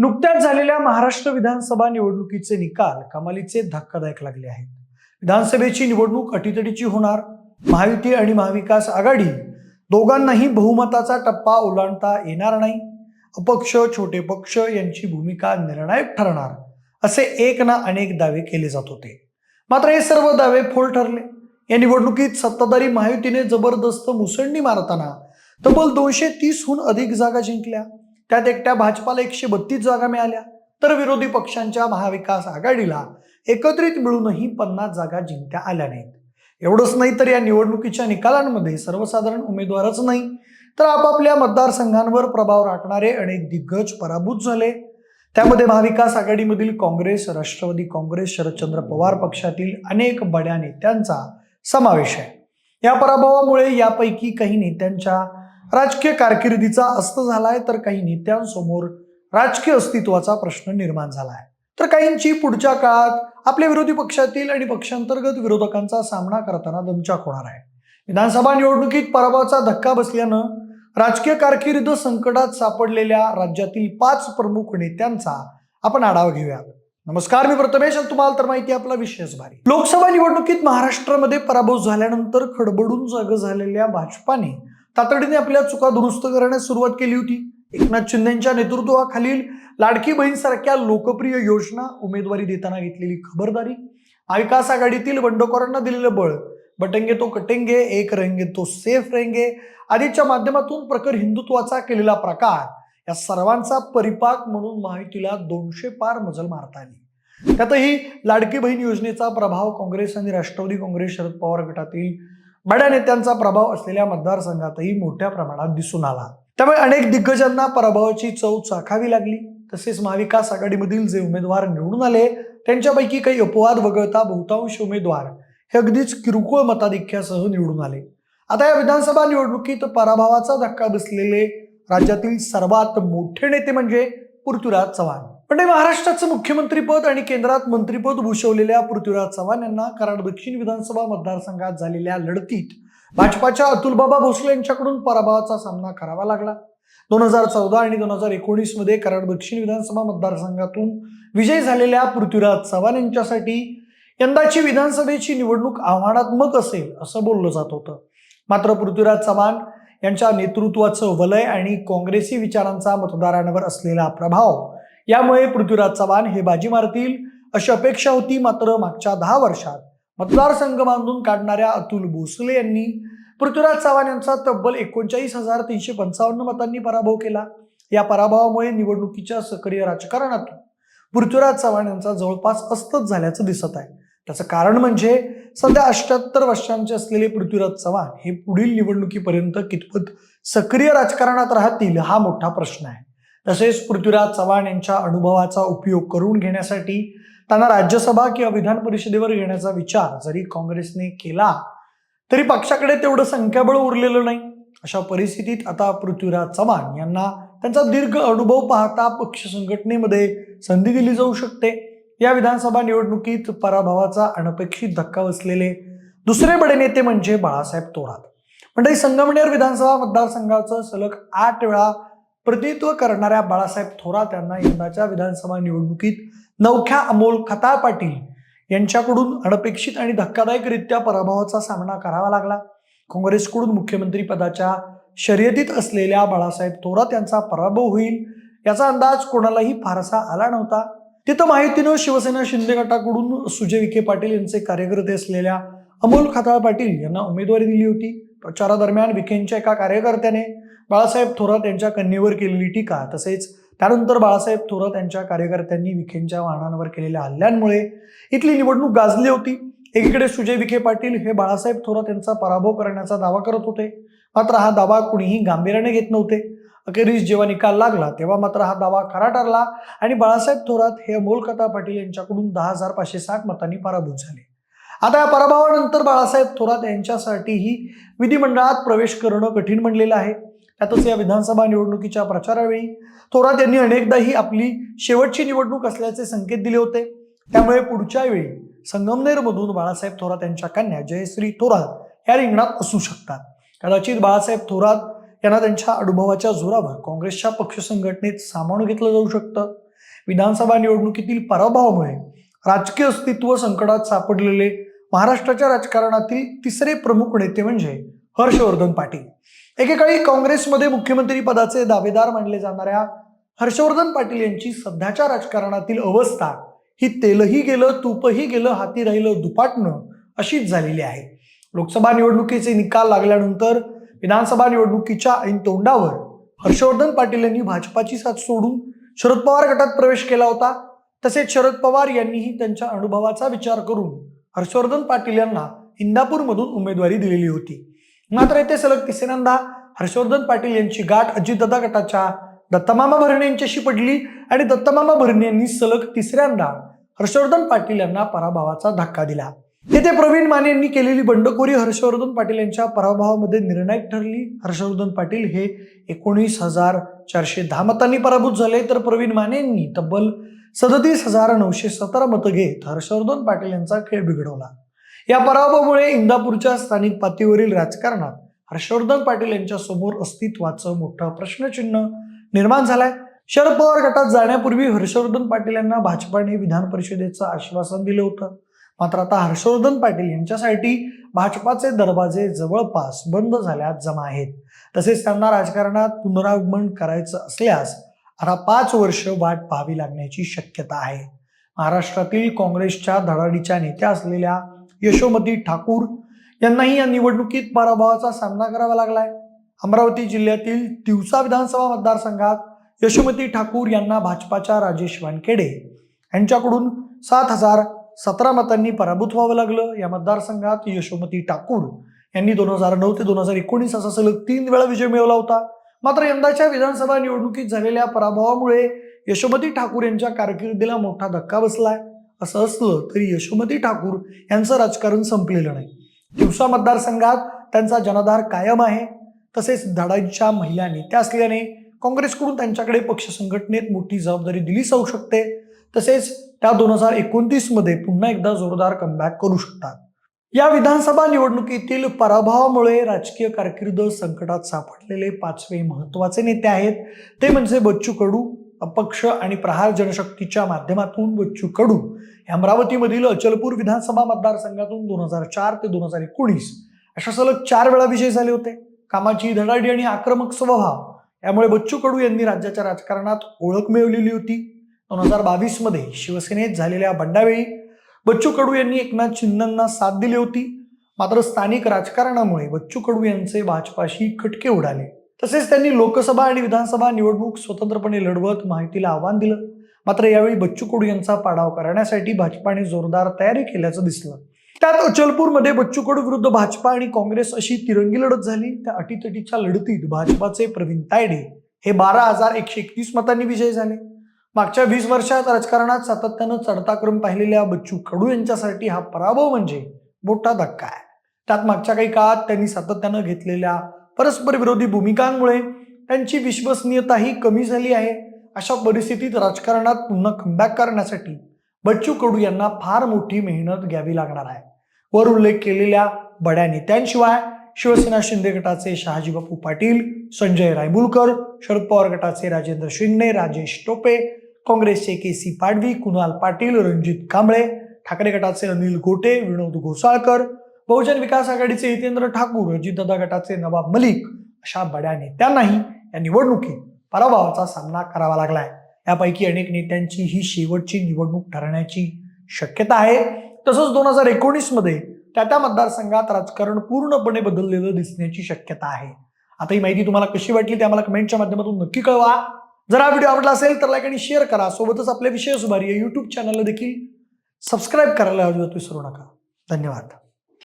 नुकत्याच झालेल्या महाराष्ट्र विधानसभा निवडणुकीचे निकाल कमालीचे धक्कादायक लागले आहेत. विधानसभेची निवडणूक अटीतटीची होणार. महायुती आणि महाविकास आघाडी दोघांनाही बहुमताचा टप्पा ओलांडता येणार नाही. अपक्ष छोटे पक्ष यांची भूमिका निर्णायक ठरणार असे एक ना अनेक दावे केले जात होते. मात्र हे सर्व दावे फोल ठरले. या निवडणुकीत सत्ताधारी महायुतीने जबरदस्त मुसंडी मारताना तब्बल दोनशे तीसहून अधिक जागा जिंकल्या. त्यात एकट्या भाजपाला एकशे बत्तीस जागा मिळाल्या. तर विरोधी पक्षांच्या महाविकास आघाडीला एकत्रित मिळूनही पन्नास जागा जिंकता आल्या नाहीत. एवढंच नाही तर या निवडणुकीच्या निकालांमध्ये सर्वसाधारण उमेदवारच नाही. तर आपापल्या मतदारसंघांवर प्रभाव राखणारे अनेक दिग्गज पराभूत झाले. त्यामध्ये महाविकास आघाडीमधील काँग्रेस राष्ट्रवादी काँग्रेस शरदचंद्र पवार पक्षातील अनेक बड्या नेत्यांचा समावेश आहे. या पराभवामुळे यापैकी काही नेत्यांच्या राजकीय कारकिर्दीचा अस्त झालाय तर काही नेत्यांसमोर राजकीय अस्तित्वाचा प्रश्न निर्माण झालाय. तर काहींची पुढच्या काळात आपल्या विरोधी पक्षातील आणि पक्षांतर्गत विरोधकांचा सामना करताना दमचाक होणार आहे. विधानसभा निवडणुकीत पराभवाचा धक्का बसल्यानं राजकीय कारकीर्द संकटात सापडलेल्या राज्यातील पाच प्रमुख नेत्यांचा आपण आढावा घेऊयात. नमस्कार मी प्रथमेश आणि तुम्हाला तर माहिती आपला विशेष भारी लोकसभा निवडणुकीत महाराष्ट्रामध्ये पराभव झाल्यानंतर खडबडून जाग झालेल्या भाजपाने तातडीने आपल्या चुका दुरुस्त करण्यास सुरुवात केली होती. एकनाथ शिंदेच्या नेतृत्वाखालील लाडकी बहीण सारख्या लोकप्रिय योजना उमेदवारी देताना घेतलेली खबरदारी विकास आघाडीतील बंडखोरांना दिलेलं बळ बटंगे तो कटेंगे एक रहेंगे तो सेफ रहेंगे आदीच्या माध्यमातून प्रखर हिंदुत्वाचा केलेला प्रकार या सर्वांचा परिपाक म्हणून माहितीला दोनशे पार मजल मारता आली. त्यातही लाडकी बहीण योजनेचा प्रभाव काँग्रेस आणि राष्ट्रवादी काँग्रेस शरद पवार गटातील बड्या नेत्यांचा प्रभाव असलेल्या मतदारसंघातही मोठ्या प्रमाणात दिसून आला. त्यामुळे अनेक दिग्गजांना पराभवाची चव चाखावी लागली. तसेच महाविकास आघाडीमधील जे उमेदवार निवडून आले त्यांच्यापैकी काही अपवाद वगळता बहुतांश उमेदवार हे अगदीच किरकोळ मताधिक्यासह निवडून आले. आता या विधानसभा निवडणुकीत पराभवाचा धक्का बसलेले राज्यातील सर्वात मोठे नेते म्हणजे पृथ्वीराज चव्हाण. म्हणजे महाराष्ट्राचं मुख्यमंत्रीपद आणि केंद्रात मंत्रीपद भूषवलेल्या पृथ्वीराज चव्हाण यांना कराड दक्षिण विधानसभा मतदारसंघात झालेल्या लढतीत भाजपाच्या अतुलबाबा भोसले यांच्याकडून पराभवाचा सामना करावा लागला. दोन हजार चौदा आणि दोन हजार एकोणीसमध्ये कराड दक्षिण विधानसभा मतदारसंघातून विजयी झालेल्या पृथ्वीराज चव्हाण यांच्यासाठी यंदाची विधानसभेची निवडणूक आव्हानात्मक असेल असं बोललं जात होतं. मात्र पृथ्वीराज चव्हाण यांच्या नेतृत्वाचं वलय आणि काँग्रेसी विचारांचा मतदारांवर असलेला प्रभाव यामुळे पृथ्वीराज चव्हाण हे बाजी मारतील अशी अपेक्षा होती मात्र मागच्या दहा वर्षात. मतदारसंघ बांधून काढणाऱ्या अतुल भोसले यांनी पृथ्वीराज चव्हाण यांचा तब्बल एकोणचाळीस हजार तीनशे पंचावन्न मतांनी पराभव केला. या पराभवामुळे निवडणुकीच्या सक्रिय राजकारणातून पृथ्वीराज चव्हाण यांचा जवळपास अस्तच झाल्याचं दिसत आहे. त्याचं कारण म्हणजे सध्या अठ्याहत्तर वर्षांचे असलेले पृथ्वीराज चव्हाण हे पुढील निवडणुकीपर्यंत कितपत सक्रिय राजकारणात राहतील हा मोठा प्रश्न आहे. तसेच पृथ्वीराज चव्हाण यांच्या अनुभवाचा उपयोग करून घेण्यासाठी त्यांना राज्यसभा किंवा विधान परिषदेवर घेण्याचा विचार जरी काँग्रेसने केला तरी पक्षाकडे तेवढं संख्याबळ उरलेलं नाही. अशा परिस्थितीत आता पृथ्वीराज चव्हाण यांना त्यांचा दीर्घ अनुभव पाहता पक्ष संघटनेमध्ये संधी दिली जाऊ शकते. या विधानसभा निवडणुकीत पराभवाचा अनपेक्षित धक्का बसलेले दुसरे बडे नेते म्हणजे बाळासाहेब थोरात. म्हणजे संगमनेर विधानसभा मतदारसंघाचं सलग आठ वेळा प्रतिनिधित्व करणाऱ्या बाळासाहेब थोरात यांना यंदाच्या विधानसभा निवडणुकीत नवख्या अमोल खताळ पाटील यांच्याकडून अनपेक्षित आणि धक्कादायकरित्या पराभवाचा सामना करावा लागला. काँग्रेसकडून मुख्यमंत्री पदाच्या शर्यतीत असलेल्या बाळासाहेब थोरात यांचा पराभव होईल याचा अंदाज कोणालाही फारसा आला नव्हता. तिथं माहितीनं शिवसेना शिंदे गटाकडून सुजय विखे पाटील यांचे कार्यकर्ते असलेल्या अमोल खताळ पाटील यांना उमेदवारी दिली होती. प्रचारादरम्यान विखेंच्या एका कार्यकर्त्याने बाळासाहेब थोरात यांच्या कन्येवर केलेली टीका तसेच त्यानंतर बाळासाहेब थोरात यांच्या कार्यकर्त्यांनी विखेंच्या वाहनांवर केलेल्या हल्ल्यांमुळे इथली निवडणूक गाजली होती. एकीकडे सुजय विखे पाटील हे बाळासाहेब थोरात यांचा पराभव करण्याचा दावा करत होते मात्र हा दावा कुणीही गांभीर्याने घेत नव्हते. अखेरीस जेव्हा निकाल लागला तेव्हा मात्र हा दावा खरा ठरला आणि बाळासाहेब थोरात हे अमोलकथा पाटील यांच्याकडून दहा हजार पाचशे साठ मतांनी पराभूत झाले. आता या पराभवानंतर बाळासाहेब थोरात यांच्यासाठीही विधिमंडळात प्रवेश करणं कठीण म्हणलेलं आहे. त्यातच या विधानसभा निवडणुकीच्या प्रचारावेळी थोरात यांनी अनेकदाही आपली शेवटची निवडणूक असल्याचे संकेत दिले होते. त्यामुळे पुढच्या वेळी संगमनेरमधून बाळासाहेब थोरात यांच्या कन्या जयश्री थोरात या रिंगणात असू शकतात. कदाचित बाळासाहेब थोरात यांना त्यांच्या अनुभवाच्या जोरावर काँग्रेसच्या पक्ष संघटनेत सामावून घेतलं जाऊ शकतं. विधानसभा निवडणुकीतील पराभवामुळे राजकीय अस्तित्व संकटात सापडलेले महाराष्ट्राच्या राजकारणातील तिसरे प्रमुख नेते म्हणजे हर्षवर्धन पाटील. एकेकाळी काँग्रेसमध्ये मुख्यमंत्री पदाचे दावेदार मानले जाणाऱ्या हर्षवर्धन पाटील यांची सध्याच्या राजकारणातील अवस्था ही तेलही गेलं तूपही गेलं हाती राहिलं दुपाटणं अशीच झालेली आहे. लोकसभा निवडणुकीचे निकाल लागल्यानंतर विधानसभा निवडणुकीच्या ऐन तोंडावर हर्षवर्धन पाटील यांनी भाजपाची साथ सोडून शरद पवार गटात प्रवेश केला होता. तसेच शरद पवार यांनीही त्यांच्या अनुभवाचा विचार करून हर्षवर्धन पाटील यांना इंदापूरमधून उमेदवारी दिलेली होती. मात्र येथे सलग तिसऱ्यांदा हर्षवर्धन पाटील यांची गाठ अजितदादा गटाच्या दत्तमामा भरणे यांच्याशी पडली आणि दत्तमामा भरणे यांनी सलग तिसऱ्यांदा हर्षवर्धन पाटील यांना पराभवाचा धक्का दिला. येथे प्रवीण माने यांनी केलेली बंडखोरी हर्षवर्धन पाटील यांच्या पराभवामध्ये निर्णायक ठरली. हर्षवर्धन पाटील हे एकोणीस हजार चारशे दहा मतांनी पराभूत झाले. तर प्रवीण माने यांनी तब्बल सदतीस हजार नऊशे सतरा मतं घेत हर्षवर्धन पाटील यांचा खेळ बिघडवला. या पराभवामुळे इंदापूरच्या स्थानिक पातळीवरील राजकारणात हर्षवर्धन पाटील यांच्या समोर अस्तित्वाचं मोठं प्रश्नचिन्ह निर्माण झालंय. शरद पवार गटात जाण्यापूर्वी हर्षवर्धन पाटील यांना भाजपाने विधान परिषदेचं आश्वासन दिलं होतं. मात्र आता हर्षवर्धन पाटील यांच्यासाठी भाजपाचे दरवाजे जवळपास बंद झाल्यात जमा आहेत. तसेच त्यांना राजकारणात पुनरागमन करायचं असल्यास आता पाच वर्ष वाट पाहावी लागण्याची शक्यता आहे. महाराष्ट्रातील काँग्रेसच्या धडाडीच्या नेत्या असलेल्या यशोमती ठाकूर यांनाही या निवडणुकीत पराभवाचा सामना करावा लागलाय. अमरावती जिल्ह्यातील तिवसा विधानसभा मतदारसंघात यशोमती ठाकूर यांना भाजपाच्या राजेश वानखेडे यांच्याकडून सात हजार सतरा मतांनी पराभूत व्हावं लागलं. या मतदारसंघात यशोमती ठाकूर यांनी दोन हजार नऊ ते दोन हजार एकोणीस असा सलग तीन वेळा विजय मिळवला होता. मात्र यंदाच्या विधानसभा निवडणुकीत झालेल्या पराभवामुळे यशोमती ठाकूर यांच्या कारकिर्दीला मोठा धक्का बसलाय. असं असलं तरी यशोमती ठाकूर यांचं राजकारण संपलेलं नाही. दिवसा मतदारसंघात त्यांचा जनाधार कायम आहे. तसेच धाडांच्या महिला नेत्या असल्याने काँग्रेसकडून त्यांच्याकडे पक्ष संघटनेत मोठी जबाबदारी दिली जाऊ शकते. तसेच त्या दोन हजार एकोणतीसमध्ये पुन्हा एकदा जोरदार कमबॅक करू शकतात. या विधानसभा निवडणुकीतील पराभवामुळे राजकीय कारकीर्द संकटात सापडलेले पाचवे महत्त्वाचे नेते आहेत. ते म्हणजे बच्चू कडू अपक्ष आणि प्रहार जनशक्तीच्या माध्यमातून बच्चू कडू. हे अमरावतीमधील अचलपूर विधानसभा मतदारसंघातून दोन हजार चार ते दोन हजार एकोणीस अशा सलग चार वेळा विजय झाले होते. कामाची धडाडी आणि आक्रमक स्वभाव यामुळे बच्चू कडू यांनी राज्याच्या राजकारणात ओळख मिळवलेली होती. दोन हजार बावीसमध्ये शिवसेनेत झालेल्या बंडावेळी बच्चू कडू यांनी एकनाथ शिंदेना साथ दिली होती. मात्र स्थानिक राजकारणामुळे बच्चू कडू यांचे भाजपाशी खटके उडाले. तसेच त्यांनी लोकसभा आणि विधानसभा निवडणूक स्वतंत्रपणे लढवत माहितीला आव्हान दिलं. मात्र यावेळी बच्चू कडू यांचा पाडाव करण्यासाठी भाजपाने जोरदार तयारी केल्याचं दिसलं. त्यात अचलपूरमध्ये बच्चू कडू विरुद्ध भाजपा आणि काँग्रेस अशी तिरंगी लढत झाली. त्या अटीतटीच्या लढतीत भाजपाचे प्रवीण तायडे हे बारा हजार एकशे एकतीस मतांनी विजयी झाले. मागच्या वीस वर्षात राजकारणात सातत्यानं चढता क्रम पाहिलेल्या बच्चू कडू यांच्यासाठी हा पराभव म्हणजे मोठा धक्का आहे. त्यात मागच्या काही काळात त्यांनी सातत्यानं घेतलेल्या परस्पर विरोधी भूमिकांमुळे त्यांची विश्वसनीयताही कमी झाली आहे. अशा परिस्थितीत राजकारणात पुन्हा कमबॅक करण्यासाठी बच्चू कडू यांना फार मोठी मेहनत घ्यावी लागणार आहे. वर उल्लेख केलेल्या बड्या नेत्यांशिवाय शिवसेना शिंदे गटाचे शहाजी बापू पाटील संजय रायबुलकर शरद पवार गटाचे राजेंद्र शिंगणे राजेश टोपे काँग्रेसचे के सी पाडवी कुणाल पाटील रणजित कांबळे ठाकरे गटाचे अनिल गोटे विनोद घोसाळकर बहुजन विकास आघाडीचे हितेंद्र ठाकूर अजितदादा गटाचे नवाब मलिक अशा बड्या नेत्यांनाही या निवडणुकीत पराभवाचा सामना करावा लागलाय. यापैकी अनेक नेत्यांची ही शेवटची निवडणूक ठरण्याची शक्यता आहे. तसंच दोन हजार एकोणीसमध्ये त्या त्या मतदारसंघात राजकारण पूर्णपणे बदललेलं दिसण्याची शक्यता आहे. आता ही माहिती तुम्हाला कशी वाटली ते आम्हाला कमेंटच्या माध्यमातून नक्की कळवा. जर हा व्हिडिओ आवडला असेल तर लाईक आणि शेअर करा. सोबतच आपल्या विषय सुभारी या यूट्यूब चॅनलला देखील सबस्क्राईब करायला अजिबात विसरू नका. धन्यवाद.